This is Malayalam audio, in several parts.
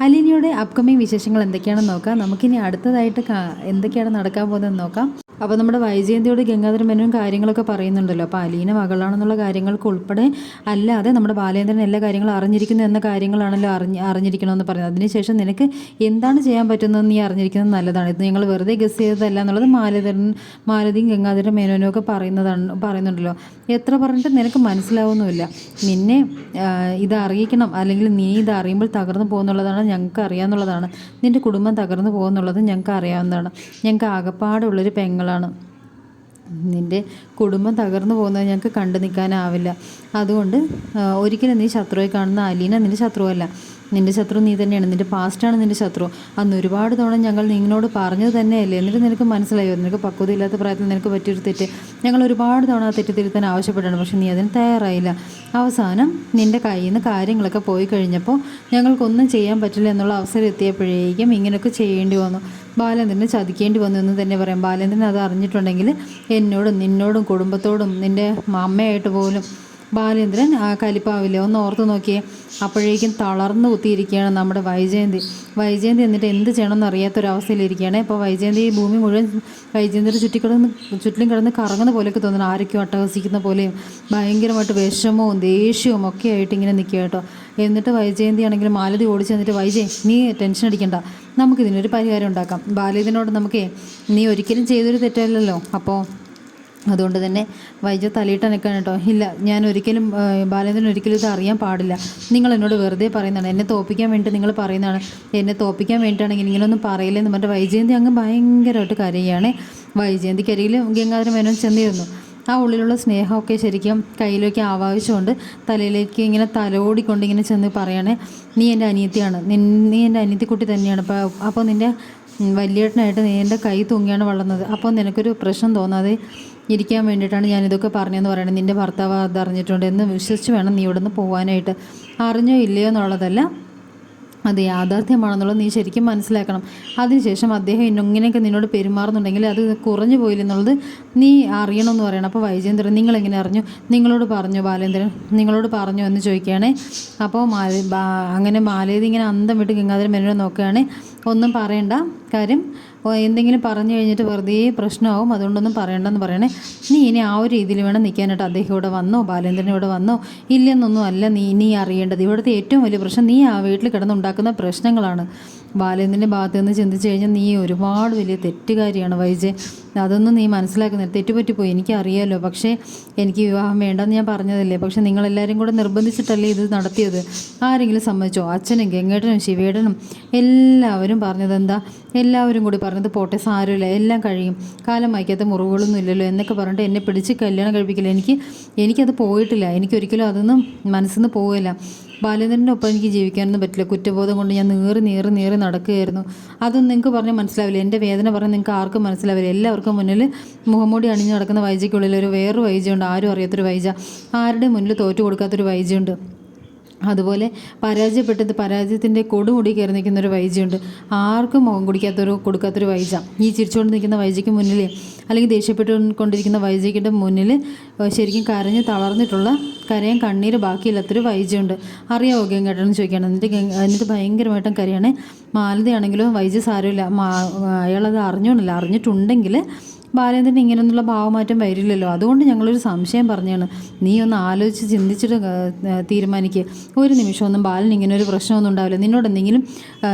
അലീനയുടെ അപ്കമിങ് വിശേഷങ്ങൾ എന്തൊക്കെയാണെന്ന് നോക്കാം. നമുക്കിനി അടുത്തതായിട്ട് എന്തൊക്കെയാണ് നടക്കാൻ പോകുന്നതെന്ന് നോക്കാം. അപ്പോൾ നമ്മുടെ വൈജയന്തിയോട് ഗംഗാധര മേനോൻ കാര്യങ്ങളൊക്കെ പറയുന്നുണ്ടല്ലോ. അപ്പോൾ അലീന മകളാണെന്നുള്ള കാര്യങ്ങൾക്ക് ഉൾപ്പെടെ അല്ലാതെ നമ്മുടെ ബാലേന്ദ്രൻ എല്ലാ കാര്യങ്ങളും അറിഞ്ഞിരിക്കുന്നു എന്ന കാര്യങ്ങളാണല്ലോ അറിഞ്ഞ് അറിഞ്ഞിരിക്കണമെന്ന് പറയുന്നത് അതിനുശേഷം നിനക്ക് എന്താണ് ചെയ്യാൻ പറ്റുന്നത് നീ അറിഞ്ഞിരിക്കുന്നത് നല്ലതാണ്. ഇത് ഞങ്ങൾ വെറുതെ ഗസ് ചെയ്തതല്ല എന്നുള്ളത് മാലധരൻ മാലതിയും ഗംഗാധര മേനോനും ഒക്കെ പറയുന്നതാണ് പറയുന്നുണ്ടല്ലോ. എത്ര പറഞ്ഞിട്ട് നിനക്ക് മനസ്സിലാവുന്നുമില്ല. നിന്നെ ഇത് അറിയിക്കണം അല്ലെങ്കിൽ നീ ഇത് അറിയുമ്പോൾ തകർന്നു പോകുന്നുള്ളതാണ് ഞങ്ങൾക്ക് അറിയാമെന്നുള്ളതാണ് നിന്റെ കുടുംബം തകർന്നു പോകുന്നുള്ളത് ഞങ്ങൾക്ക് അറിയാവുന്നതാണ്. ഞങ്ങൾക്ക് ആകപ്പാടുള്ളൊരു പെങ്ങളാണ്. നിന്റെ കുടുംബം തകർന്നു പോകുന്നത് ഞങ്ങൾക്ക് കണ്ടു നിൽക്കാനാവില്ല. അതുകൊണ്ട് ഒരിക്കലും നീ ശത്രുവായി കാണുന്ന അലീന നിന്റെ ശത്രുവല്ല. നിന്റെ ശത്രു നീ തന്നെയാണ്. നിന്റെ പാസ്റ്റാണ് നിന്റെ ശത്രു. അന്ന് ഒരുപാട് തവണ ഞങ്ങൾ നിങ്ങളോട് പറഞ്ഞത് തന്നെയല്ലേ? എന്നിട്ട് നിനക്ക് മനസ്സിലായോ? നിനക്ക് പക്വതയില്ലാത്ത പ്രായത്തിൽ നിനക്ക് പറ്റിയൊരു തെറ്റ്. ഞങ്ങൾ ഒരുപാട് തവണ ആ തെറ്റ് തിരുത്താൻ ആവശ്യപ്പെട്ടാണ്. പക്ഷെ നീ അതിന് തയ്യാറായില്ല. അവസാനം നിന്റെ കയ്യിൽ നിന്ന് കാര്യങ്ങളൊക്കെ പോയി കഴിഞ്ഞപ്പോൾ ഞങ്ങൾക്കൊന്നും ചെയ്യാൻ പറ്റില്ല എന്നുള്ള അവസരം എത്തിയപ്പോഴേക്കും ഇങ്ങനെയൊക്കെ ചെയ്യേണ്ടി വന്നു. ബാലേന്ദ്രനെ ചതിക്കേണ്ടി വന്നു എന്ന് തന്നെ പറയാം. ബാലേന്ദ്രൻ അത് അറിഞ്ഞിട്ടുണ്ടെങ്കിൽ എന്നോടും നിന്നോടും കുടുംബത്തോടും നിന്റെ അമ്മയായിട്ട് പോലും ബാലേന്ദ്രൻ ആ കലിപ്പാവില്ലേ ഒന്ന് ഓർത്ത് നോക്കിയേ. അപ്പോഴേക്കും തളർന്നു കുത്തിയിരിക്കുകയാണ് നമ്മുടെ വൈജയന്തി. വൈജയന്തി എന്നിട്ട് എന്ത് ചെയ്യണമെന്ന് അറിയാത്തൊരവസ്ഥയിലിരിക്കുകയാണ്. ഇപ്പോൾ വൈജയന്തി ഈ ഭൂമി മുഴുവൻ വൈജയന്തിയുടെ ചുറ്റിക്കിടന്ന് ചുറ്റിലും കിടന്ന് കറങ്ങുന്ന പോലെയൊക്കെ തോന്നുന്നു. ആരൊക്കെയോ അട്ടഹസിക്കുന്ന പോലെയും ഭയങ്കരമായിട്ട് വിഷമവും ദേഷ്യവും ഒക്കെ ആയിട്ട് ഇങ്ങനെ നിൽക്കുക കേട്ടോ. എന്നിട്ട് വൈജയന്തി ആണെങ്കിൽ മാലതി ഓടിച്ച് എന്നിട്ട് വൈജയ് നീ ടെൻഷൻ അടിക്കണ്ട. നമുക്കിതിനൊരു പരിഹാരം ഉണ്ടാക്കാം. ബാലേതിനോട് നമുക്കേ നീ ഒരിക്കലും ചെയ്തൊരു തെറ്റല്ലല്ലോ. അപ്പോൾ അതുകൊണ്ട് തന്നെ വൈജ തലയിട്ട് നിൽക്കാൻ കേട്ടോ. ഇല്ല ഞാൻ ഒരിക്കലും ബാലചന്ദ്രൻ ഒരിക്കലും ഇത് അറിയാൻ പാടില്ല. നിങ്ങൾ എന്നോട് വെറുതെ പറയുന്നതാണ്. എന്നെ തോപ്പിക്കാൻ വേണ്ടി നിങ്ങൾ പറയുന്നതാണ്. എന്നെ തോപ്പിക്കാൻ വേണ്ടിയിട്ടാണെങ്കിൽ ഇങ്ങനെയൊന്നും പറയില്ലെന്ന് പറഞ്ഞിട്ട് വൈജയന്തി അങ്ങ് ഭയങ്കരമായിട്ട് കരയുകയാണ്. വൈജയന്തിക്കരികിൽ ഗംഗാധര മേനോൻ ചെന്നിരുന്നു. ആ ഉള്ളിലുള്ള സ്നേഹമൊക്കെ ശരിക്കും കയ്യിലേക്ക് ആവാഹിച്ചുകൊണ്ട് തലയിലേക്ക് ഇങ്ങനെ തലോടിക്കൊണ്ട് ഇങ്ങനെ ചെന്ന് പറയണേ നീ എന്റെ അനിയത്തിയാണ്. നീ എന്റെ അനിയത്തിക്കുട്ടി തന്നെയാണ്. അപ്പോൾ അപ്പോൾ നിന്റെ വലിയേട്ടനായിട്ട് നീ എന്റെ കൈ തൂങ്ങിയാണ് വളർന്നത്. അപ്പോൾ നിനക്കൊരു പ്രശ്നം തോന്നാതെ ഇരിക്കാൻ വേണ്ടിയിട്ടാണ് ഞാനിതൊക്കെ പറഞ്ഞതെന്ന് പറയണത് നിന്റെ ഭർത്താവ് അത് അറിഞ്ഞിട്ടുണ്ട് എന്ന് വിശ്വസിച്ച് വേണം നീ ഇവിടുന്ന് പോകാനായിട്ട് അറിഞ്ഞോ ഇല്ലയോ എന്നുള്ളതല്ല അത് യാഥാർത്ഥ്യമാണെന്നുള്ളത് നീ ശരിക്കും മനസ്സിലാക്കണം. അതിനുശേഷം അദ്ദേഹം ഇങ്ങനെയൊക്കെ നിന്നോട് പെരുമാറുന്നുണ്ടെങ്കിൽ അത് കുറഞ്ഞു പോയില്ലെന്നുള്ളത് നീ അറിയണമെന്ന് പറയണം. അപ്പോൾ വൈജേന്ദ്രൻ നിങ്ങളെങ്ങനെ അറിഞ്ഞു? നിങ്ങളോട് പറഞ്ഞു ബാലേന്ദ്രൻ? നിങ്ങളോട് പറഞ്ഞു എന്ന് ചോദിക്കുകയാണേ. അപ്പോൾ മാല അങ്ങനെ മാലേതി ഇങ്ങനെ അന്തം വിട്ട് ഗംഗാധരൻ മേനോട് നോക്കുകയാണ്. ഒന്നും പറയണ്ട. കാര്യം എന്തെങ്കിലും പറഞ്ഞു കഴിഞ്ഞിട്ട് വെറുതെ പ്രശ്നമാവും. അതുകൊണ്ടൊന്നും പറയണ്ടെന്ന് പറയണേ. നീ ഇനി ആ ഒരു രീതിയിൽ വേണം നിൽക്കാനായിട്ട് അദ്ദേഹം ഇവിടെ വന്നോ ബാലേന്ദ്രൻ ഇവിടെ വന്നോ? ഇല്ലെന്നൊന്നും അല്ല നീ നീ അറിയേണ്ടത്. ഇവിടുത്തെ ഏറ്റവും വലിയ പ്രശ്നം നീ ആ വീട്ടിൽ കിടന്നുണ്ടാക്കുന്ന പ്രശ്നങ്ങളാണ്. ബാലേന്ദ്രന്റെ ഭാഗത്ത് നിന്ന് ചിന്തിച്ചു കഴിഞ്ഞാൽ നീ ഒരുപാട് വലിയ തെറ്റുകാരിയാണ് വൈജെ. അതൊന്നും നീ മനസ്സിലാക്കുന്നില്ല. തെറ്റുപറ്റിപ്പോയി. എനിക്കറിയാമല്ലോ പക്ഷേ എനിക്ക് വിവാഹം വേണ്ടെന്ന് ഞാൻ പറഞ്ഞതല്ലേ? പക്ഷേ നിങ്ങളെല്ലാവരും കൂടെ നിർബന്ധിച്ചിട്ടല്ലേ ഇത് നടത്തിയത്? ആരെങ്കിലും സമ്മതിച്ചോ? അച്ഛനും ഗംഗേട്ടനും ശിവേട്ടനും എല്ലാവരും പറഞ്ഞത് എന്താ? എല്ലാവരും കൂടി പറഞ്ഞത് പോട്ടെ സാരമില്ല. എല്ലാം കഴിയും. കാലം വായിക്കാത്ത മുറിവുകളൊന്നും ഇല്ലല്ലോ എന്നൊക്കെ പറഞ്ഞിട്ട് എന്നെ പിടിച്ച് കല്യാണം കഴിപ്പിക്കില്ല? എനിക്ക് എനിക്കത് പോയിട്ടില്ല. എനിക്കൊരിക്കലും അതൊന്നും മനസ്സിൽ നിന്ന് പോവില്ല. ബാലേന്ദ്രന്റെ ഒപ്പം എനിക്ക് ജീവിക്കാനൊന്നും പറ്റില്ല. കുറ്റബോധം കൊണ്ട് ഞാൻ നീറി നീറി നീറി നടക്കുകയായിരുന്നു. അതൊന്നും നിങ്ങൾക്ക് പറഞ്ഞാൽ മനസ്സിലാവില്ല. എന്റെ വേദന പറഞ്ഞാൽ നിങ്ങൾക്ക് ആർക്കും മനസ്സിലാവില്ല. എല്ലാവർക്കും മുന്നിൽ മുഖംമൂടി അണിഞ്ഞ് നടക്കുന്ന വൈജയ്ക്കുള്ളിൽ ഒരു വേറൊരു വൈജയുണ്ട്. ആരും അറിയാത്തൊരു വൈജ. ആരുടെ മുന്നിൽ തോറ്റു കൊടുക്കാത്തൊരു വൈജയുണ്ട്. അതുപോലെ പരാജയപ്പെട്ടത് പരാജയത്തിന്റെ കൊടുമുടി കയറി നിൽക്കുന്ന ഒരു വൈജയുണ്ട്. ആർക്കും മുഖം കുടിക്കാത്തൊരു കൊടുക്കാത്തൊരു വൈജ. ഈ ചിരിച്ചുകൊണ്ട് നിൽക്കുന്ന വൈജയ്ക്ക് മുന്നിൽ അല്ലെങ്കിൽ ദേഷ്യപ്പെട്ടുകൊണ്ടിരിക്കുന്ന വൈജയ്ക്കിന്റെ മുന്നിൽ ശരിക്കും കരഞ്ഞ് തളർന്നിട്ടുള്ള കരയാൻ കണ്ണീര് ബാക്കിയില്ലാത്തൊരു വൈജയുണ്ട്. അറിയാവോ ഗംഗേട്ടനെന്ന് ചോദിക്കുകയാണ്. എന്നിട്ട് എന്നിട്ട് ഭയങ്കരമായിട്ടും കരയാണ്. മാലതയാണെങ്കിലും വൈജ സാരമില്ല. അയാളത് അറിഞ്ഞോണില്ല അറിഞ്ഞിട്ടുണ്ടെങ്കിൽ ബാലേന്ദ്രൻ ഇങ്ങനെയൊന്നുള്ള ഭാവമാറ്റം വരില്ലല്ലോ. അതുകൊണ്ട് ഞങ്ങളൊരു സംശയം പറഞ്ഞാണ്. നീ ഒന്ന് ആലോചിച്ച് ചിന്തിച്ചിട്ട് തീരുമാനിക്കുക ഒരു നിമിഷമൊന്നും ബാലൻ ഇങ്ങനെ ഒരു പ്രശ്നമൊന്നും ഉണ്ടാവില്ല. നിന്നോട് എന്തെങ്കിലും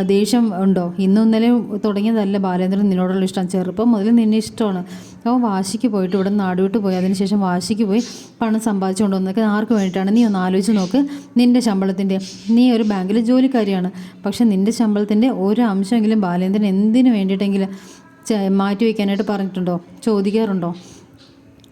ദേഷ്യം ഉണ്ടോ? ഇന്നും ഇന്നലെ തുടങ്ങിയതല്ല ബാലേന്ദ്രൻ നിന്നോടുള്ള ഇഷ്ടം. ചെറുപ്പം മുതൽ നിന്നെ ഇഷ്ടമാണ്. അവൻ വാശിക്ക് പോയിട്ട് ഇവിടെ നാടുവിട്ട് പോയി. അതിനുശേഷം വാശിക്ക് പോയി പണം സമ്പാദിച്ചു കൊണ്ടുവന്നൊക്കെ ആർക്ക് വേണ്ടിയിട്ടാണ്? നീ ഒന്ന് ആലോചിച്ച് നോക്ക്. നിന്റെ ശമ്പളത്തിന്റെ നീ ഒരു ബാങ്കിൽ ജോലിക്കാരിയാണ്. പക്ഷേ നിന്റെ ശമ്പളത്തിന്റെ ഒരു അംശമെങ്കിലും ബാലേന്ദ്രൻ എന്തിനു വേണ്ടിയിട്ടെങ്കിലും മാറ്റി വയ്ക്കാനായിട്ട് പറഞ്ഞിട്ടുണ്ടോ? ചോദിക്കാറുണ്ടോ?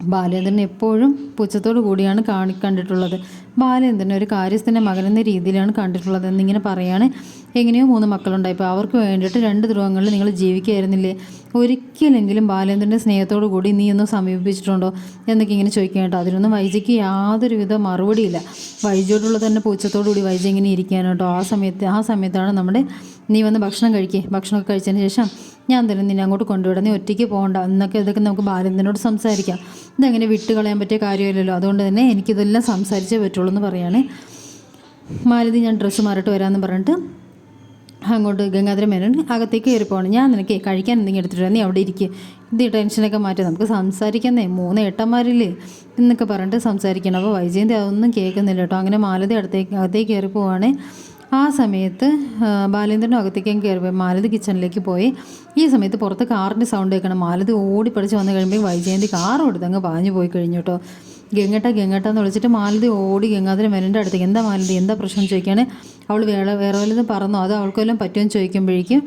ബാലേന്ദ്രൻ എപ്പോഴും പുച്ഛത്തോടു കൂടിയാണ് കാണി കണ്ടിട്ടുള്ളത്. ബാലേന്ദ്രൻ ഒരു കാര്യസ്ഥന്റെ മകനെന്ന രീതിയിലാണ് കണ്ടിട്ടുള്ളത് എന്നിങ്ങനെ പറയാണ്. എങ്ങനെയോ മൂന്ന് മക്കളുണ്ടായി. അവർക്ക് വേണ്ടിയിട്ട് രണ്ട് ധ്രുവങ്ങളിൽ നിങ്ങൾ ജീവിക്കുകയായിരുന്നില്ലേ ഒരിക്കലെങ്കിലും ബാലേന്ദ്രന്റെ സ്നേഹത്തോടു കൂടി നീ ഒന്ന് സമീപിച്ചിട്ടുണ്ടോ? എന്നൊക്കെ ഇങ്ങനെ ചോദിക്കാൻ കേട്ടോ. അതിനൊന്നും വൈജയ്ക്ക് യാതൊരുവിധ മറുപടിയില്ല. വൈജയോടുള്ള തന്നെ പൂച്ചത്തോടു കൂടി വൈജ ഇങ്ങനെ ഇരിക്കാനോട്ടോ ആ സമയത്ത് ആ സമയത്താണ് നമ്മുടെ നീ വന്ന് ഭക്ഷണം കഴിക്കുക ഭക്ഷണമൊക്കെ കഴിച്ചതിന് ശേഷം ഞാൻ തന്നെ നിന്നെ അങ്ങോട്ട് കൊണ്ടുവിടാം. നീ ഒറ്റയ്ക്ക് പോകണ്ട. എന്നൊക്കെ ഇതൊക്കെ നമുക്ക് ബാലന്തനോട് സംസാരിക്കാം. ഇതങ്ങനെ വിട്ട് കളയാൻ പറ്റിയ കാര്യമില്ലല്ലോ. അതുകൊണ്ട് തന്നെ എനിക്കിതെല്ലാം സംസാരിച്ചേ പറ്റുള്ളൂ എന്ന് പറയുകയാണ് മാലതി ഞാൻ ഡ്രസ്സ് മാറിയിട്ട് വരാമെന്ന് പറഞ്ഞിട്ട് അങ്ങോട്ട് ഗംഗാധര മേനോൻ അകത്തേക്ക് കയറി പോകണം ഞാൻ നിനക്ക് കഴിക്കാൻ എന്തെങ്കിലും എടുത്തിട്ട് നീ അവിടെ ഇരിക്കുക ഇത് ടെൻഷനൊക്കെ മാറ്റി നമുക്ക് സംസാരിക്കുന്നേ. മൂന്ന് ഏട്ടന്മാരില്ലേ എന്നൊക്കെ പറഞ്ഞിട്ട് സംസാരിക്കണം. അപ്പോൾ വൈജയന്തി അതൊന്നും കേൾക്കുന്നില്ല കേട്ടോ. അങ്ങനെ മാലതി അടുത്തേക്ക് അകത്തേക്ക് കയറി പോവാണ് ആ സമയത്ത് ബാലേന്ദ്രനും അകത്തേക്കും കയറി പോയി. മാലതി കിച്ചണിലേക്ക് പോയി. ഈ സമയത്ത് പുറത്ത് കാറിന്റെ സൗണ്ട് കേൾക്കണം. മാലതി ഓടി പഠിച്ച് വന്നു കഴിയുമ്പോൾ വൈജയന്തി കാർ കൊടുത്ത് അങ്ങ് പാഞ്ഞു പോയി കഴിഞ്ഞു കേട്ടോ ഗംഗട്ട ഗംഗട്ട എന്ന് വിളിച്ചിട്ട് മാലതി ഓടി ഗംഗാധര മെലിന്റെ അടുത്തേക്ക് എന്താ മാലതി? എന്താ പ്രശ്നം? ചോദിക്കുകയാണ്. അവൾ വേറെ വേറെ വല്ലതും പറഞ്ഞോ? അത് അവൾക്ക് വല്ലതും പറ്റുമെന്ന് ചോദിക്കുമ്പോഴേക്കും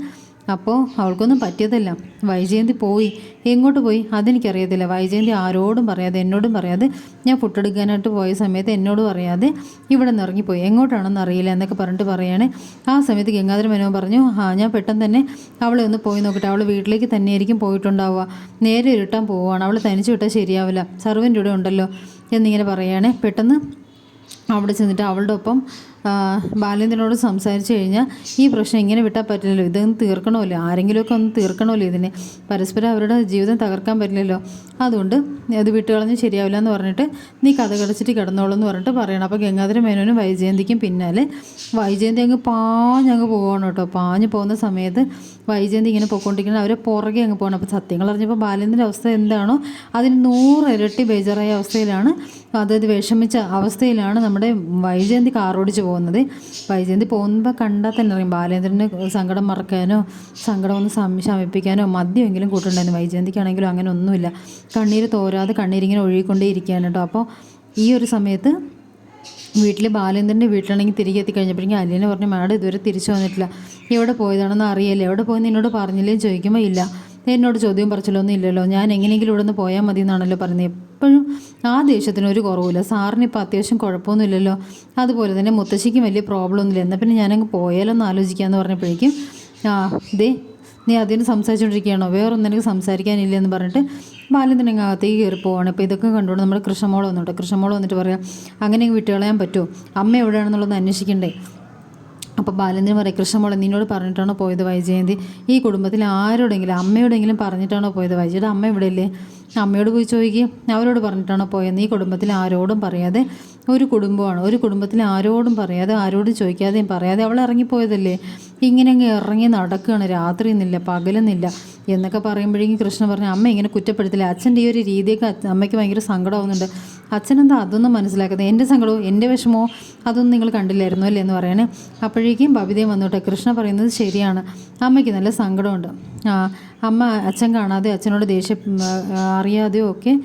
അപ്പോൾ അവൾക്കൊന്നും പറ്റിയതല്ല. വൈജയന്തി പോയി. എങ്ങോട്ട് പോയി? അതെനിക്കറിയത്തില്ല. വൈജയന്തി ആരോടും പറയാതെ എന്നോടും പറയാതെ ഞാൻ ഫുട്ടെടുക്കാനായിട്ട് പോയ സമയത്ത് എന്നോടും പറയാതെ ഇവിടെ നിന്ന് ഇറങ്ങിപ്പോയി. എങ്ങോട്ടാണെന്ന് അറിയില്ല എന്നൊക്കെ പറഞ്ഞിട്ട് പറയാണ്. ആ സമയത്ത് ഗംഗാധര മനോ പറഞ്ഞു ആ ഞാൻ പെട്ടെന്ന് തന്നെ അവളെ ഒന്ന് പോയി നോക്കട്ടെ. അവൾ വീട്ടിലേക്ക് തന്നെയായിരിക്കും പോയിട്ടുണ്ടാവുക. നേരെ ഇരുട്ടാൻ പോവുകയാണ്. അവൾ തനിച്ച് വിട്ടാൽ ശരിയാവില്ല. സർവന്റെ ഇവിടെ ഉണ്ടല്ലോ എന്നിങ്ങനെ പറയുകയാണ് പെട്ടെന്ന് അവിടെ ചെന്നിട്ട് അവളുടെ ഒപ്പം ബാലേന്ദ്രനോട് സംസാരിച്ച് കഴിഞ്ഞാൽ ഈ പ്രശ്നം ഇങ്ങനെ വിട്ടാൽ പറ്റില്ലല്ലോ. ഇതൊന്നും തീർക്കണമല്ലോ. ആരെങ്കിലുമൊക്കെ ഒന്ന് തീർക്കണമല്ലോ ഇതിനെ. പരസ്പരം അവരുടെ ജീവിതം തകർക്കാൻ പറ്റില്ലല്ലോ. അതുകൊണ്ട് അത് വിട്ടുകളഞ്ഞ് ശരിയാവില്ല എന്ന് പറഞ്ഞിട്ട് നീ കഥ കടച്ചിട്ട് കിടന്നോളൂ എന്ന് പറഞ്ഞിട്ട് പറയണം. അപ്പോൾ ഗംഗാധര മേനോനും വൈജയന്തിക്കും പിന്നാലെ വൈജയന്തി അങ്ങ് പാഞ്ഞങ്ങ് പോവാണ് കേട്ടോ. പാഞ്ഞ് പോകുന്ന സമയത്ത് വൈജയന്തി ഇങ്ങനെ പോയിക്കൊണ്ടിരിക്കണം അവരെ പുറകെ അങ്ങ് പോകണം അപ്പോൾ സത്യങ്ങൾ അറിഞ്ഞപ്പോൾ ബാലേന്ദ്രന്റെ അവസ്ഥ എന്താണോ അതിന് നൂറ് ഇരട്ടി ബേജാറായ അവസ്ഥയിലാണ്. അതായത് വിഷമിച്ച അവസ്ഥയിലാണ് നമ്മുടെ വൈജയന്തി കാർ ഓടിച്ച് പോകുന്നത്. വൈജയന്തി പോകുമ്പോൾ കണ്ടാൽ തന്നെ അറിയും ബാലേന്ദ്രന് സങ്കടം മറക്കാനോ സങ്കടം ഒന്ന് ശമിപ്പിക്കാനോ മദ്യമെങ്കിലും കൂട്ടുണ്ടായിരുന്നു. വൈജയന്തിക്കാണെങ്കിലും അങ്ങനെ ഒന്നുമില്ല. കണ്ണീര് തോരാതെ കണ്ണീരിങ്ങനെ ഒഴുകിക്കൊണ്ടേ ഇരിക്കുകയാണ് കേട്ടോ. അപ്പോൾ ഈ ഒരു സമയത്ത് വീട്ടിൽ ബാലേന്ദ്രന്റെ വീട്ടിലാണെങ്കിൽ തിരികെ എത്തിക്കഴിഞ്ഞപ്പോഴേക്കും അലീന പറഞ്ഞു മാഡം ഇതുവരെ തിരിച്ചു വന്നിട്ടില്ല. എവിടെ പോയതാണെന്ന് അറിയില്ല. എവിടെ പോയെന്ന് എന്നോട് പറഞ്ഞില്ലേ ചോദിക്കുമ്പോൾ ഇല്ല. എന്നോട് ചോദ്യം പറച്ചിലൊന്നും ഇല്ലല്ലോ ഞാൻ എങ്ങനെയെങ്കിലും ഇവിടെ നിന്ന് പോയാൽ മതി എന്നാണല്ലോ പറയുന്നത് എപ്പോഴും ആ ദേഷ്യത്തിന് ഒരു കുറവില്ല. സാറിന് ഇപ്പോൾ അത്യാവശ്യം കുഴപ്പമൊന്നുമില്ലല്ലോ. അതുപോലെ തന്നെ മുത്തശ്ശിക്കും വലിയ പ്രോബ്ലം ഒന്നുമില്ല എന്നാൽ പിന്നെ ഞാനങ്ങ് പോയാലോ എന്ന് ആലോചിക്കാമെന്ന് പറഞ്ഞപ്പോഴേക്കും ആ ദേ നീ അതിന് സംസാരിച്ചുകൊണ്ടിരിക്കുകയാണോ? വേറൊന്നും എനിക്ക് സംസാരിക്കാനില്ല എന്ന് പറഞ്ഞിട്ട് ബാല്യം അങ്ങ് അകത്തേക്ക് കയറി പോവാണ്. ഇപ്പോൾ ഇതൊക്കെ കണ്ടുകൊണ്ട് നമ്മുടെ കൃഷ്ണമോൾ വന്നോട്ടെ കൃഷ്ണമോൾ വന്നിട്ട് പറയാം അങ്ങനെ വിട്ടുകളയാൻ പറ്റുമോ? അമ്മ എവിടെയാണെന്നുള്ളത് അന്വേഷിക്കണ്ടേ? അപ്പോൾ ബാലേന്ദ്രൻ പറയും കൃഷ്ണമോളെ നിന്നോട് പറഞ്ഞിട്ടാണോ പോയത് വൈജയന്തി? ഈ കുടുംബത്തിൽ ആരോടെങ്കിലും അമ്മയോടെങ്കിലും പറഞ്ഞിട്ടാണോ പോയത് വൈജയുടെ അമ്മ ഇവിടെ ഇല്ലേ അമ്മയോട് പോയി ചോദിക്കുക അവരോട് പറഞ്ഞിട്ടാണോ പോയത് ഈ കുടുംബത്തിൽ ആരോടും പറയാതെ ഒരു കുടുംബമാണ്. ഒരു കുടുംബത്തിൽ ആരോടും പറയാതെ ആരോടും ചോദിക്കാതെയും പറയാതെ അവൾ ഇറങ്ങിപ്പോയതല്ലേ? ഇങ്ങനെ അങ്ങ് ഇറങ്ങി നടക്കുകയാണ്. രാത്രി നിന്നില്ല പകലെന്നില്ല എന്നൊക്കെ പറയുമ്പോഴേക്കും കൃഷ്ണ പറഞ്ഞു അമ്മ ഇങ്ങനെ കുറ്റപ്പെടുത്തില്ല. അച്ഛന്റെ ഈ ഒരു രീതിയൊക്കെ അമ്മയ്ക്ക് ഭയങ്കര സങ്കടമാവുന്നുണ്ട്. അച്ഛനെന്താ അതൊന്നും മനസ്സിലാക്കുന്നത് എന്റെ സങ്കടമോ എന്റെ വിഷമവും അതൊന്നും നിങ്ങൾ കണ്ടില്ലായിരുന്നു അല്ലേ എന്ന് പറയണേ. അപ്പോഴേക്കും ബബിതയും വന്നോട്ടെ. കൃഷ്ണ പറയുന്നത് ശരിയാണ്. അമ്മയ്ക്ക് നല്ല സങ്കടമുണ്ട്. അമ്മ അച്ഛൻ കാണാതെ അച്ഛനോട് ദേഷ്യം അറിയാതെയോ ഒക്കെ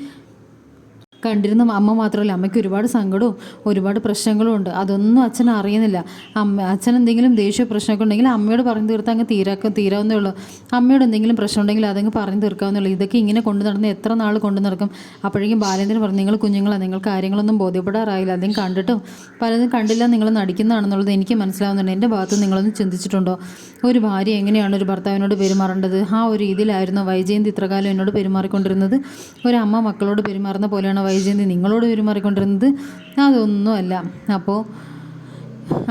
കണ്ടിരുന്ന അമ്മ മാത്രമല്ല അമ്മയ്ക്ക് ഒരുപാട് സങ്കടവും ഒരുപാട് പ്രശ്നങ്ങളും ഉണ്ട്. അതൊന്നും അച്ഛൻ അറിയുന്നില്ല. അമ്മ അച്ഛൻ എന്തെങ്കിലും ദേഷ്യ പ്രശ്നമൊക്കെ ഉണ്ടെങ്കിൽ അമ്മയോട് പറഞ്ഞു തീർത്താൽ അങ്ങ് തീരാക്ക തീരാവുന്നേ ഉള്ളൂ. അമ്മയോട് എന്തെങ്കിലും പ്രശ്നം ഉണ്ടെങ്കിൽ അതങ്ങ് പറഞ്ഞു തീർക്കാവുന്നേ ഉള്ളൂ. ഇതൊക്കെ ഇങ്ങനെ കൊണ്ടു നടന്ന് എത്ര നാൾ കൊണ്ടു നടക്കും? അപ്പോഴേക്കും ബാലേന്ദ്രൻ പറഞ്ഞു നിങ്ങൾ കുഞ്ഞുങ്ങളാണ് നിങ്ങൾ കാര്യങ്ങളൊന്നും ബോധ്യപ്പെടാറായില്ല. അതും കണ്ടിട്ടും പലതും കണ്ടില്ല നിങ്ങൾ നടിക്കുന്നതാണെന്നുള്ളത് എനിക്ക് മനസ്സിലാവുന്നുണ്ട്. എന്റെ ഭാഗത്ത് നിങ്ങളൊന്നും ചിന്തിച്ചിട്ടുണ്ടോ? ഒരു ഭാര്യ എങ്ങനെയാണ് ഒരു ഭർത്താവിനോട് പെരുമാറേണ്ടത്? ആ ഒരു രീതിയിലായിരുന്നു വൈജയന്തി ഇത്രകാലം എന്നോട് പെരുമാറിക്കൊണ്ടിരുന്നത്. ഒരു അമ്മ മക്കളോട് പെരുമാറുന്ന പോലെയാണ് വൈജയന്തി നിങ്ങളോട് പെരുമാറിക്കൊണ്ടിരുന്നത്. അതൊന്നുമല്ല. അപ്പോൾ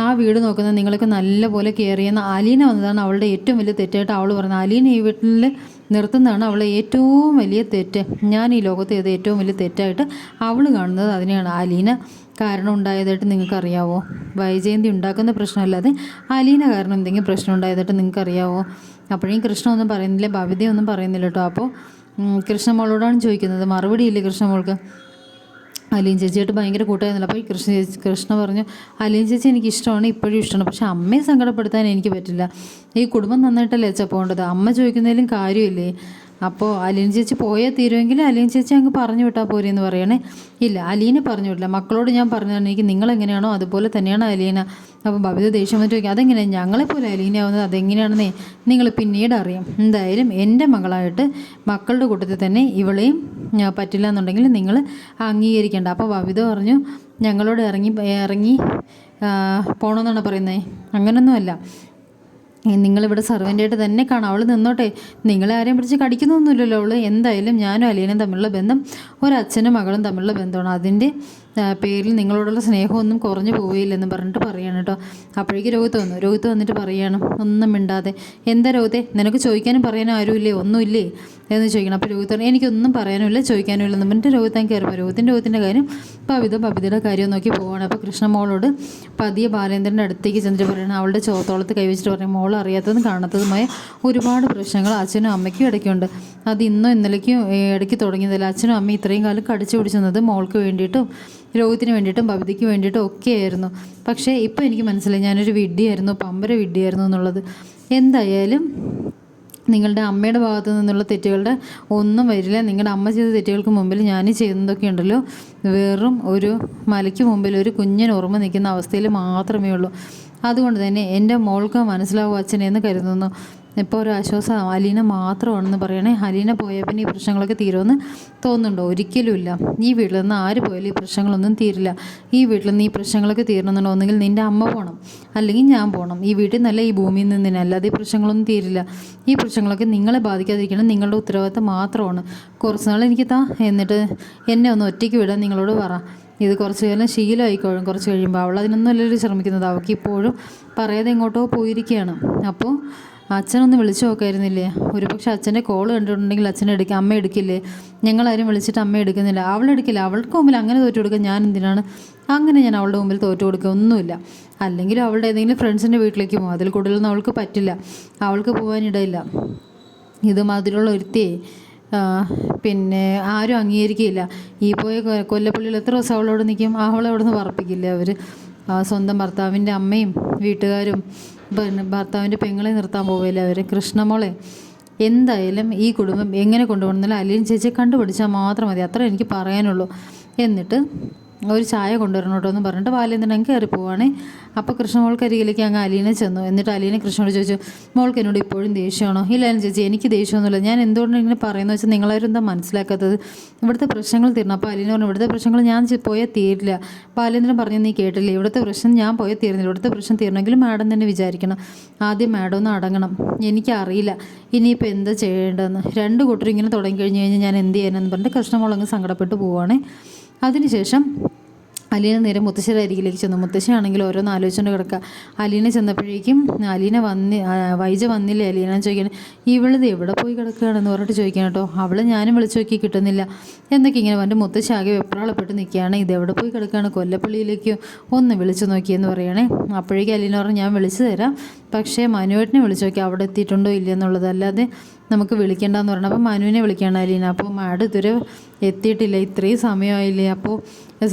ആ വീട് നോക്കുന്ന നിങ്ങൾക്ക് നല്ലപോലെ കെയർ ചെയ്യുന്ന അലീന വന്നതാണ് അവളുടെ ഏറ്റവും വലിയ തെറ്റായിട്ട് അവൾ പറഞ്ഞത് അലീന ഈ വീട്ടിൽ നിർത്തുന്നതാണ് അവളെ ഏറ്റവും വലിയ തെറ്റ്. ഞാൻ ഈ ലോകത്ത് ചെയ്ത ഏറ്റവും വലിയ തെറ്റായിട്ട് അവൾ കാണുന്നത് അതിനെയാണ്. അലീന കാരണം ഉണ്ടായതായിട്ട് നിങ്ങൾക്കറിയാവോ? വൈജയന്തി ഉണ്ടാക്കുന്ന പ്രശ്നമല്ലാതെ അലീന കാരണം എന്തെങ്കിലും പ്രശ്നം ഉണ്ടായതായിട്ട് നിങ്ങൾക്കറിയാവോ? അപ്പോഴേ കൃഷ്ണ ഒന്നും പറയുന്നില്ല ഭവിതയൊന്നും പറയുന്നില്ല കേട്ടോ. അപ്പോൾ കൃഷ്ണമോളോടാണ് ചോദിക്കുന്നത്. മറുപടിയില്ലേ കൃഷ്ണമോൾക്ക് അലീൻ ചേച്ചിയായിട്ട് ഭയങ്കര കൂട്ടായിരുന്നില്ല. അപ്പോൾ കൃഷ്ണ ചേച്ചി കൃഷ്ണ പറഞ്ഞു അലീൻ ചേച്ചി എനിക്ക് ഇഷ്ടമാണ് ഇപ്പോഴും ഇഷ്ടമാണ്. പക്ഷേ അമ്മയെ സങ്കടപ്പെടുത്താൻ എനിക്ക് പറ്റില്ല. ഈ കുടുംബം നന്നായിട്ടല്ലേ അച്ഛാ പോകേണ്ടത്? അമ്മ ചോദിക്കുന്നതിലും കാര്യമില്ലേ? അപ്പോൾ അലീൻ ചേച്ചി പോയേ തീരുമെങ്കിൽ അലീൻ ചേച്ചി അങ്ങ് പറഞ്ഞു വിട്ടാൽ പോരെ എന്ന് പറയണേ. ഇല്ല അലീനെ പറഞ്ഞു വിട്ടില്ല മക്കളോട് ഞാൻ പറഞ്ഞു എനിക്ക് നിങ്ങൾ എങ്ങനെയാണോ അതുപോലെ തന്നെയാണ് അലീന. അപ്പോൾ ഭവിത ദേഷ്യം വന്നിട്ട് ചോദിക്കും അതെങ്ങനെയാണ് ഞങ്ങളെപ്പോലെ അലീനയാവുന്നത് അതെങ്ങനെയാണെന്നേ നിങ്ങൾ പിന്നീട് അറിയാം. എന്തായാലും എന്റെ മകളായിട്ട് മക്കളുടെ കൂട്ടത്തിൽ തന്നെ ഇവളെയും പറ്റില്ല എന്നുണ്ടെങ്കിൽ നിങ്ങൾ അംഗീകരിക്കേണ്ട. അപ്പോൾ ഭവിത പറഞ്ഞു ഞങ്ങളോട് ഇറങ്ങി ഇറങ്ങി പോകണമെന്നാണ് പറയുന്നത് അങ്ങനൊന്നുമല്ല നിങ്ങളിവിടെ സർവന്റായിട്ട് തന്നെ കാണാം. അവൾ നിന്നോട്ടെ നിങ്ങളെ ആരെയും പിടിച്ച് കടിക്കുന്നൊന്നുമില്ലല്ലോ അവൾ എന്തായാലും ഞാനും അലീനയും തമ്മിലുള്ള ബന്ധം ഒരച്ഛനും മകളും തമ്മിലുള്ള ബന്ധമാണ്. അതിന്റെ പേരിൽ നിങ്ങളോടുള്ള സ്നേഹമൊന്നും കുറഞ്ഞു പോവുകയില്ലെന്ന് പറഞ്ഞിട്ട് പറയാണ് കേട്ടോ. അപ്പോഴേക്ക് രോഹിത്ത് വന്നു. രോഹിത്ത് വന്നിട്ട് പറയാണ് ഒന്നും മിണ്ടാതെ. എന്താ രോഹിത്തെ നിനക്ക് ചോദിക്കാനും പറയാനും ആരുമില്ലേ? ഒന്നുമില്ലേ? എന്ന് ചോദിക്കണം. അപ്പോൾ രോഹിത്ത് പറഞ്ഞു എനിക്കൊന്നും പറയാനുമില്ല ചോദിക്കാനും ഇല്ലെന്ന് പറഞ്ഞിട്ട് രോഹിത്താൻ കയറുമ്പോൾ രോഹിത്തിന്റെ രോഹിത്തിന്റെ കാര്യം പവിത പവിതയുടെ കാര്യം നോക്കി പോവാണ്. അപ്പോൾ കൃഷ്ണമോളോട് പതിയെ ബാലേന്ദ്രന്റെ അടുത്തേക്ക് ചെന്നിട്ട് പറയണം അവളുടെ ചോത്തോളത്ത് കൈവച്ചിട്ട് പറയും മോൾ അറിയാത്തതും കാണാത്തതുമായ ഒരുപാട് പ്രശ്നങ്ങൾ അച്ഛനും അമ്മയ്ക്കും ഇടയ്ക്കുണ്ട്. അത് ഇന്നും ഇന്നലേക്കും ഇടയ്ക്ക് തുടങ്ങിയതല്ല. അച്ഛനും അമ്മയും ഇത്രയും കാലം കടിച്ചു പിടിച്ചത് മോൾക്ക് വേണ്ടിയിട്ടും രോഹിത്തിന് വേണ്ടിയിട്ടും ഭവിതയ്ക്ക് വേണ്ടിയിട്ടും ഒക്കെയായിരുന്നു. പക്ഷേ ഇപ്പോൾ എനിക്ക് മനസ്സിലായി ഞാനൊരു വിഡ്ഢിയായിരുന്നു പമ്പര വിഡ്ഢിയായിരുന്നു എന്നുള്ളത്. എന്തായാലും നിങ്ങളുടെ അമ്മയുടെ ഭാഗത്തു നിന്നുള്ള തെറ്റുകളുടെ ഒന്നും വരില്ല. നിങ്ങളുടെ അമ്മ ചെയ്ത തെറ്റുകൾക്ക് മുമ്പിൽ ഞാൻ ചെയ്യുന്നതൊക്കെ ഉണ്ടല്ലോ. വെറും ഒരു മലയ്ക്ക് മുമ്പിൽ ഒരു കുഞ്ഞിന് ഓർമ്മ നിൽക്കുന്ന അവസ്ഥയിൽ മാത്രമേ ഉള്ളൂ. അതുകൊണ്ട് തന്നെ എന്റെ മോൾക്ക് മനസ്സിലാവും അച്ഛനെന്ന് കരുതുന്നു. ഇപ്പോൾ ഒരു ആശ്വാസം അലീന മാത്രമാണെന്ന് പറയണേ. അലീന പോയാൽ പിന്നെ ഈ പ്രശ്നങ്ങളൊക്കെ തീരുമെന്ന് തോന്നുന്നുണ്ടോ? ഒരിക്കലുമില്ല. ഈ വീട്ടിൽ നിന്ന് ആര് പോയാലും ഈ പ്രശ്നങ്ങളൊന്നും തീരില്ല. ഈ വീട്ടിൽ നിന്ന് ഈ പ്രശ്നങ്ങളൊക്കെ തീരണമെന്നുണ്ടോ? ഒന്നെങ്കിൽ നിന്റെ അമ്മ പോകണം അല്ലെങ്കിൽ ഞാൻ പോകണം ഈ വീട്ടിൽ നിന്നല്ല ഈ ഭൂമിയിൽ നിന്നില്ല അല്ലാതെ ഈ പ്രശ്നങ്ങളൊന്നും തീരില്ല. ഈ പ്രശ്നങ്ങളൊക്കെ നിങ്ങളെ ബാധിക്കാതിരിക്കണം. നിങ്ങളുടെ ഉത്തരവാദിത്തം മാത്രമാണ്. കുറച്ച് നാൾ എനിക്ക് താ എന്നിട്ട് എന്നെ ഒന്ന് ഒറ്റയ്ക്ക് വിടാൻ നിങ്ങളോട് പറ. ഇത് കുറച്ച് കാലം ശീലമായിക്കോളും കുറച്ച് കഴിയുമ്പോൾ അവൾ അതിനൊന്നും അല്ലല്ലോ ശ്രമിക്കുന്നത്. അവൾക്ക് ഇപ്പോഴും പറയാതെ എങ്ങോട്ടോ പോയിരിക്കുകയാണ്. അപ്പോൾ അച്ഛനൊന്ന് വിളിച്ചു നോക്കായിരുന്നില്ലേ? ഒരുപക്ഷെ അച്ഛന്റെ കോൾ കണ്ടിട്ടുണ്ടെങ്കിൽ അച്ഛൻ എടുക്കുക അമ്മ എടുക്കില്ലേ? ഞങ്ങളാരും വിളിച്ചിട്ട് അമ്മ എടുക്കുന്നില്ല. അവൾ എടുക്കില്ല. അവൾക്ക് മുമ്പിൽ അങ്ങനെ തോറ്റു കൊടുക്കുക ഞാൻ എന്തിനാണ്? അങ്ങനെ ഞാൻ അവളുടെ മുമ്പിൽ തോറ്റു കൊടുക്കുക ഒന്നുമില്ല. അല്ലെങ്കിൽ അവളുടെ ഏതെങ്കിലും ഫ്രണ്ട്സിന്റെ വീട്ടിലേക്ക് പോകും അതിൽ കൂടുതലൊന്നും അവൾക്ക് പറ്റില്ല. അവൾക്ക് പോകാനിടയില്ല ഇതുമാതിരിയുള്ള ഒരുത്തിയെ പിന്നെ ആരും അംഗീകരിക്കില്ല ഈ പോയ കൊല്ലപ്പള്ളിയിൽ എത്ര ദിവസം അവളോട് നിൽക്കും? അവളെ അവിടെ നിന്ന് പറപ്പിക്കില്ല അവർ സ്വന്തം ഭർത്താവിന്റെ അമ്മയും വീട്ടുകാരും പിന്നെ ഭർത്താവിന്റെ പെങ്ങളെ നിർത്താൻ പോവില്ല അവർ കൃഷ്ണമോളെ എന്തായാലും ഈ കുടുംബം എങ്ങനെ കൊണ്ടുപോകണമെന്നില്ല അലീൻ ചേച്ചിയെ കണ്ടുപിടിച്ചാൽ മാത്രം മതി. അത്ര എനിക്ക് പറയാനുള്ളൂ. എന്നിട്ട് ഒരു ചായ കൊണ്ടുവരണം കേട്ടോ എന്ന് പറഞ്ഞിട്ട് ബാലേന്ദ്രൻ അങ്ങ് കയറി പോവാണ് അപ്പോൾ കൃഷ്ണമോൾക്ക് അരികിലേക്ക് അങ്ങ് അലീനെ ചെന്നു. എന്നിട്ട് അലീനെ കൃഷ്ണനോട് ചോദിച്ചു മോൾക്ക് എന്നോട് ഇപ്പോഴും ദേഷ്യമാണോ? ഇല്ല ചേച്ചി എനിക്ക് ദേഷ്യമൊന്നുമില്ല. ഞാൻ എന്തുകൊണ്ട് ഇങ്ങനെ പറയുന്നത് വെച്ചാൽ നിങ്ങളാരും എന്താ മനസ്സിലാക്കാത്തത്? ഇവിടുത്തെ പ്രശ്നങ്ങൾ തീർന്നു. അപ്പോൾ അലീന പറഞ്ഞു ഇവിടുത്തെ പ്രശ്നങ്ങൾ ഞാൻ പോയാൽ തീരില്ല. ബാലേന്ദ്രൻ പറഞ്ഞു നീ കേട്ടില്ല? ഇവിടുത്തെ പ്രശ്നം ഞാൻ പോയാൽ തീർന്നില്ല. ഇവിടുത്തെ പ്രശ്നം തീരണമെങ്കിൽ മാഡം തന്നെ വിചാരിക്കണം. ആദ്യം മാഡം ഒന്ന് അടങ്ങണം. എനിക്കറിയില്ല. ഇനിയിപ്പോൾ എന്താ ചെയ്യേണ്ടതെന്ന്. രണ്ട് കൂട്ടരും ഇങ്ങനെ തുടങ്ങി കഴിഞ്ഞ് കഴിഞ്ഞാൽ ഞാൻ എന്ത് ചെയ്യാനെന്ന് പറഞ്ഞിട്ട് കൃഷ്ണമോളങ്ങ് സങ്കടപ്പെട്ട് പോവുകയാണേ അതിനുശേഷം അലീന നേരെ മുത്തശ്ശിയുടെ അരികിലേക്ക് ചെന്നു. മുത്തശ്ശിയാണെങ്കിൽ ഓരോന്ന് ആലോചിച്ചുകൊണ്ട് കിടക്കുക. അലീന ചെന്നപ്പോഴേക്കും അലീന വന്നി വൈജ വന്നില്ലേ? അലീന ചോദിക്കാൻ ഇവളിത് എവിടെ പോയി കിടക്കുകയാണെന്ന് പറഞ്ഞിട്ട് ചോദിക്കണം കേട്ടോ. അവളെ ഞാനും വിളിച്ചു നോക്കി കിട്ടുന്നില്ല. എന്നൊക്കെ ഇങ്ങനെ പറഞ്ഞിട്ട് മുത്തശ്ശി ആകെ വെപ്രാളപ്പെട്ട് നിൽക്കുകയാണ്. ഇത് എവിടെ പോയി കിടക്കുകയാണ്? കൊല്ലപ്പള്ളിയിലേക്ക് ഒന്ന് വിളിച്ചു നോക്കിയെന്ന് പറയണേ അപ്പോഴേക്കും അലീന പറഞ്ഞു ഞാൻ വിളിച്ചു തരാം. പക്ഷേ മനുവേട്ടിനെ വിളിച്ചു നോക്കി. അവിടെ എത്തിയിട്ടുണ്ടോ ഇല്ലയെന്നുള്ളത് അല്ലാതെ നമുക്ക് വിളിക്കേണ്ടെന്ന് പറഞ്ഞു അപ്പോൾ മനുവിനെ വിളിക്കുകയാണ് അലീന. അപ്പോൾ മാഡ് ഇതുവരെ എത്തിയിട്ടില്ല. ഇത്രയും സമയമായില്ലേ. അപ്പോൾ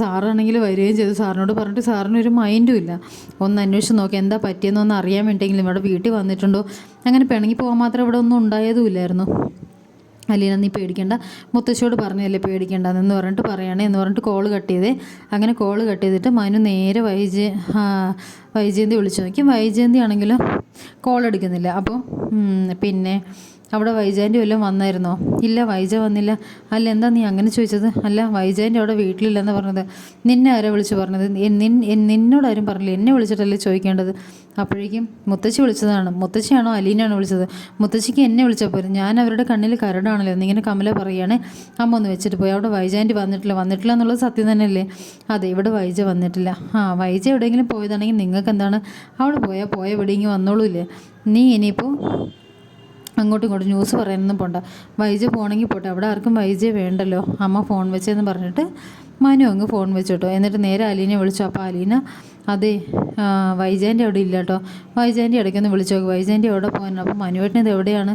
സാറാണെങ്കിൽ വരികയും ചെയ്തു. സാറിനോട് പറഞ്ഞിട്ട് സാറിന് ഒരു മൈൻഡും ഇല്ല. ഒന്ന് അന്വേഷിച്ച് നോക്കി. എന്താ പറ്റിയെന്നൊന്ന് അറിയാൻ വേണ്ടിയെങ്കിലും ഇവിടെ വീട്ടിൽ വന്നിട്ടുണ്ടോ? അങ്ങനെ പിണങ്ങി പോകാൻ മാത്രം ഇവിടെ ഒന്നും ഉണ്ടായതും ഇല്ലായിരുന്നു. അലീന നീ പേടിക്കേണ്ട. മുത്തശ്ശിയോട് പറഞ്ഞല്ലേ പേടിക്കണ്ട എന്ന് പറഞ്ഞിട്ട് പറയണേ എന്ന് പറഞ്ഞിട്ട് കോൾ കട്ട് ചെയ്തേ. അങ്ങനെ കോൾ കട്ട് ചെയ്തിട്ട് മനു നേരെ വൈജയ വൈജയന്തി വിളിച്ചു നോക്കി. വൈജയന്തി ആണെങ്കിലും കോൾ എടുക്കുന്നില്ല. അപ്പോൾ പിന്നെ അവിടെ വൈജാന്റെ വല്ലതും വന്നായിരുന്നോ? ഇല്ല വൈജ വന്നില്ല. അല്ല എന്താ നീ അങ്ങനെ ചോദിച്ചത്? അല്ല വൈജാന്റെ അവിടെ വീട്ടിലില്ലെന്ന് പറഞ്ഞത്. നിന്നെ ആരാ വിളിച്ച് പറഞ്ഞത്? നിന്നോട് ആരും പറഞ്ഞില്ല. എന്നെ വിളിച്ചിട്ടല്ലേ ചോദിക്കേണ്ടത്? അപ്പോഴേക്കും മുത്തശ്ശി വിളിച്ചതാണ്. മുത്തശ്ശിയാണോ അലീനാണോ വിളിച്ചത്? മുത്തശ്ശിക്ക് എന്നെ വിളിച്ചാൽ ഞാൻ അവരുടെ കണ്ണിൽ കരടാണല്ലോ. എന്നിങ്ങനെ കമല പറയുകയാണെ അമ്മ ഒന്ന് വെച്ചിട്ട് പോയി. അവിടെ വൈജാന്റെ വന്നിട്ടില്ല. വന്നിട്ടില്ല എന്നുള്ളത് സത്യം തന്നെയല്ലേ? അതെ ഇവിടെ വൈജ വന്നിട്ടില്ല. ആ വൈജ എവിടെയെങ്കിലും പോയതാണെങ്കിൽ നിങ്ങൾക്ക് എന്താണ് അവിടെ പോയാൽ പോയ എവിടെയെങ്കിലും വന്നോളൂല്ലേ? നീ ഇനിയിപ്പോൾ അങ്ങോട്ടും ഇങ്ങോട്ടും ന്യൂസ് പറയാനൊന്നും പോണ്ട. വൈജ പോകണമെങ്കിൽ പോട്ടെ അവിടെ ആർക്കും വൈജയെ വേണ്ടല്ലോ. അമ്മ ഫോൺ വെച്ചെന്ന് പറഞ്ഞിട്ട് മനു അങ്ങ് ഫോൺ വെച്ചോട്ടോ. എന്നിട്ട് നേരെ അലീനെ വിളിച്ചു. അപ്പോൾ അലീന അതെ വൈജാന്റെ അവിടെ ഇല്ല കേട്ടോ വൈജാന്റെ ഇടയ്ക്കൊന്ന് വിളിച്ചു നോക്കി വൈജാന്റെ എവിടെ പോകാനാണ് അപ്പോൾ മനുവേട്ടനത് എവിടെയാണ്?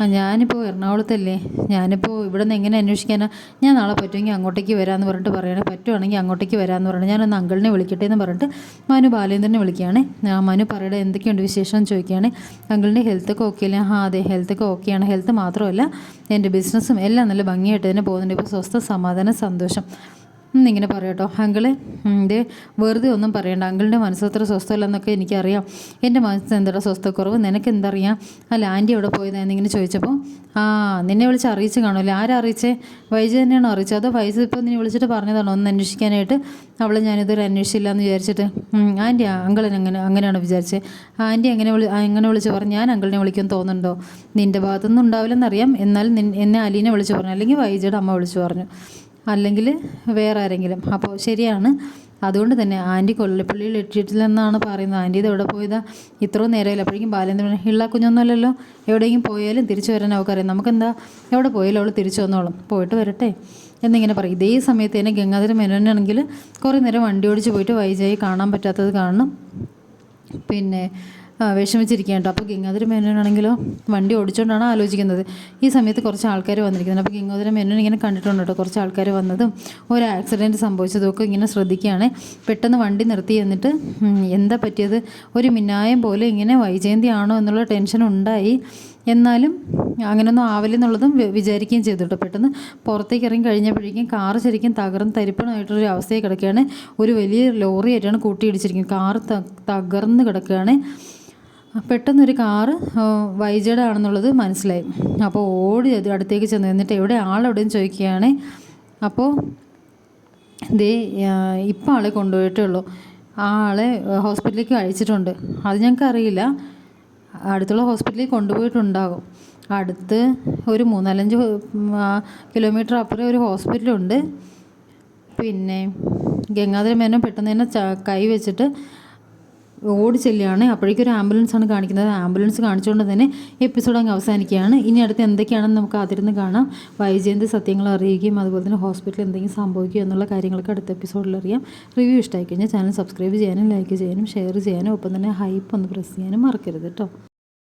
ആ ഞാനിപ്പോൾ എറണാകുളത്തല്ലേ? ഞാനിപ്പോൾ ഇവിടെ നിന്ന് എങ്ങനെ അന്വേഷിക്കാനാ? ഞാൻ നാളെ പറ്റുമെങ്കിൽ അങ്ങോട്ടേക്ക് വരാമെന്ന് പറഞ്ഞിട്ട് പറയണേ പറ്റുവാണെങ്കിൽ അങ്ങോട്ടേക്ക് വരാമെന്ന് പറയണേ ഞാനൊന്ന് അങ്കിളിനെ വിളിക്കട്ടെ എന്ന് പറഞ്ഞിട്ട് മനു ബാലേന്ദ്രനെ വിളിക്കുകയാണ്. ആ മനു പറയുടെ എന്തൊക്കെയുണ്ട് വിശേഷം ചോദിക്കുകയാണ്. അങ്കിളിന്റെ ഹെൽത്തൊക്കെ ഓക്കെ അല്ലേ? ആ അതെ ഹെൽത്തൊക്കെ ഓക്കെയാണ് ഹെൽത്ത് മാത്രമല്ല എന്റെ ബിസിനസ്സും എല്ലാം നല്ല ഭംഗിയായിട്ട് തന്നെ പോകുന്നുണ്ട്. ഇപ്പോൾ സ്വസ്ഥ സമാധാനം സന്തോഷം. എന്നിങ്ങനെ പറയട്ടോ അങ്കിൾ ഇത് വെറുതെ ഒന്നും പറയണ്ട. അങ്കിളിന്റെ മനസ്സത്ര സ്വസ്ഥമല്ലെന്നൊക്കെ എനിക്കറിയാം. എന്റെ മനസ്സിന് എന്താ സ്വസ്ഥക്കുറവ്? നിനക്ക് എന്തറിയാം? അല്ല ആന്റി എവിടെ പോയതാന്നിങ്ങനെ ചോദിച്ചപ്പോൾ ആ നിന്നെ വിളിച്ച് അറിയിച്ച് കാണുമല്ലോ ആരാ അറിയിച്ചേ? വൈജ തന്നെയാണോ അറിയിച്ചത്? അതോ വൈജ ഇപ്പോൾ നിന്നെ വിളിച്ചിട്ട് പറഞ്ഞതാണോ? ഒന്ന് അന്വേഷിക്കാനായിട്ട് അവളെ ഞാനിതുവരെ അന്വേഷിച്ചില്ല എന്ന് വിചാരിച്ചിട്ട് ആന്റി അങ്കിളിന് അങ്ങനെ അങ്ങനെയാണോ വിചാരിച്ചത് ആന്റി എങ്ങനെ വിളി എങ്ങനെ വിളിച്ച് പറഞ്ഞു? ഞാൻ അങ്കിളിനെ വിളിക്കാൻ തോന്നുന്നുണ്ടോ? നിന്റെ ഭാഗത്തുനിന്ന് ഉണ്ടാവില്ലെന്നറിയാം. എന്നാൽ എന്നെ അലീനെ വിളിച്ച് പറഞ്ഞു. അല്ലെങ്കിൽ വൈജയുടെ അമ്മ വിളിച്ച് പറഞ്ഞു. അല്ലെങ്കിൽ വേറെ ആരെങ്കിലും. അപ്പോൾ ശരിയാണ്. അതുകൊണ്ട് തന്നെ ആന്റി കൊല്ലപ്പള്ളിയിൽ എത്തിയിട്ടില്ലെന്നാണ് പറയുന്നത്. ആന്റി ഇത് എവിടെ പോയതാ? ഇത്രയും നേരമില്ല? അപ്പോഴേക്കും ബാലേന്ദ്രൻ ഇള്ള കുഞ്ഞൊന്നുമല്ലല്ലോ. എവിടെയെങ്കിലും പോയാലും തിരിച്ചു വരാൻ അവൾക്കറിയാം നമുക്കെന്താ? എവിടെ പോയാലും അവൾ തിരിച്ചു വന്നോളും. പോയിട്ട് വരട്ടെ. എന്നിങ്ങനെ പറയും. ഇതേ സമയത്ത് തന്നെ ഗംഗാധര മേനോനാണെങ്കിൽ കുറേ നേരം വണ്ടി ഓടിച്ച് പോയിട്ട് വൈജായി കാണാൻ പറ്റാത്തത് കാണണം പിന്നെ ആ, വിഷമിച്ചിരിക്കുക കേട്ടോ. അപ്പോൾ ഗംഗാധര മേനോനാണെങ്കിലോ വണ്ടി ഓടിച്ചുകൊണ്ടാണ് ആലോചിക്കുന്നത്. ഈ സമയത്ത് കുറച്ച് ആൾക്കാർ വന്നിരിക്കുന്നത്. അപ്പോൾ ഗംഗാധര മേനോൻ ഇങ്ങനെ കണ്ടിട്ടുണ്ട് കേട്ടോ. കുറച്ച് ആൾക്കാർ വന്നതും ഒരു ആക്സിഡന്റ് സംഭവിച്ചതും ഒക്കെ ഇങ്ങനെ ശ്രദ്ധിക്കുകയാണ്. പെട്ടെന്ന് വണ്ടി നിർത്തി എന്നിട്ട് എന്താ പറ്റിയത്? ഒരു മിന്നായം പോലെ ഇങ്ങനെ വൈജയന്തി ആണോ എന്നുള്ള ടെൻഷൻ ഉണ്ടായി. എന്നാലും അങ്ങനെയൊന്നും ആവില്ലെന്നുള്ളതും വിചാരിക്കുകയും ചെയ്തു കേട്ടോ. പെട്ടെന്ന് പുറത്തേക്ക് ഇറങ്ങി കഴിഞ്ഞപ്പോഴേക്കും കാറ് ശരിക്കും തകർന്ന് തരിപ്പണമായിട്ടൊരു അവസ്ഥയിൽ കിടക്കുകയാണ്. ഒരു വലിയ ലോറിയായിട്ടാണ് കൂട്ടിയിടിച്ചിരിക്കുന്നത്. കാറ് തകർന്ന് കിടക്കുകയാണ്. പെട്ടെന്നൊരു കാറ് വൈജയുടെ ആണെന്നുള്ളത് മനസ്സിലായി. അപ്പോൾ ഓടി അടുത്തേക്ക് ചെന്ന് എന്നിട്ട് എവിടെ ആളെവിടെയും ചോദിക്കുകയാണ്. അപ്പോൾ ദേ ഇപ്പം ആളെ കൊണ്ടുപോയിട്ടേ ഉള്ളൂ. ആ ആളെ ഹോസ്പിറ്റലിലേക്ക് അയച്ചിട്ടുണ്ട്. അത് ഞങ്ങൾക്ക് അറിയില്ല. അടുത്തുള്ള ഹോസ്പിറ്റലിൽ കൊണ്ടുപോയിട്ടുണ്ടാകും. അടുത്ത് ഒരു മൂന്നാലഞ്ച് കിലോമീറ്റർ അപ്പുറം ഒരു ഹോസ്പിറ്റലുണ്ട്. പിന്നെ ഗംഗാധര മേനോൻ പെട്ടെന്ന് തന്നെ കൈ വെച്ചിട്ട് ഓടി ചെല്ലുകയാണ്. അപ്പോഴേക്കും ഒരു ആംബുലൻസ് ആണ് കാണിക്കുന്നത്. ആംബുലൻസ് കാണിച്ചുകൊണ്ട് തന്നെ എപ്പിസോഡ് അങ്ങ് അവസാനിക്കുകയാണ്. ഇനി അടുത്ത് എന്തൊക്കെയാണെന്ന് നമുക്ക് അതിരുന്ന് കാണാം. വൈജയന്തി സത്യങ്ങൾ അറിയുകയും അതുപോലെ തന്നെ ഹോസ്പിറ്റലിൽ എന്തെങ്കിലും സംഭവിക്കുക എന്നുള്ള കാര്യങ്ങളൊക്കെ അടുത്ത എപ്പിസോഡിൽ അറിയാം. റിവ്യൂ ഇഷ്ടമായി കഴിഞ്ഞാൽ ചാനൽ സബ്സ്ക്രൈബ് ചെയ്യാനും ലൈക്ക് ചെയ്യാനും ഷെയർ ചെയ്യാനും ഒപ്പം തന്നെ ഹൈപ്പ് ഒന്ന് പ്രസ് ചെയ്യാനും മറക്കരുത് കേട്ടോ.